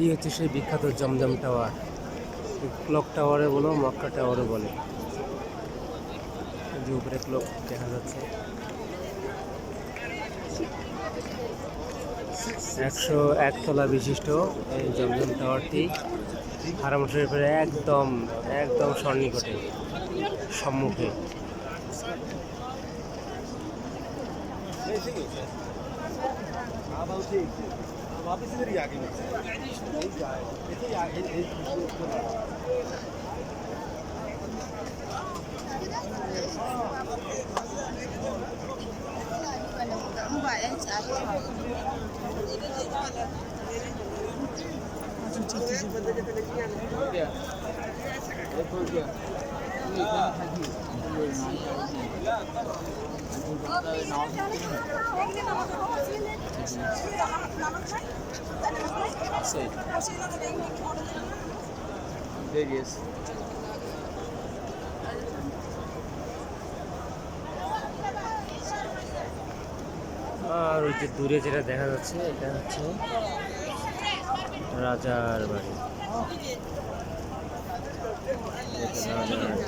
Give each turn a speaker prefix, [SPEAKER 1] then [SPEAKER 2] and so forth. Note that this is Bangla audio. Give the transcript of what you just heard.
[SPEAKER 1] এই হচ্ছে সেই বিখ্যাত জমজম টাওয়ার। ক্লক টাওয়ারে বলো, মক্কা টাওয়ারে বলে। যে উপরে ক্লক দেখা যাচ্ছে। একশো একতলা বিশিষ্ট এই জমজম টাওয়ারটি হারাম শরীফের একদম একদম সন্নিকটে সম্মুখে।
[SPEAKER 2] वापस इधर ही आगे
[SPEAKER 3] Various.
[SPEAKER 1] আর ওই যে দূরে যেটা দেখা যাচ্ছে, এটা হচ্ছে রাজার বাড়ি এটা রাজার বাড়ি।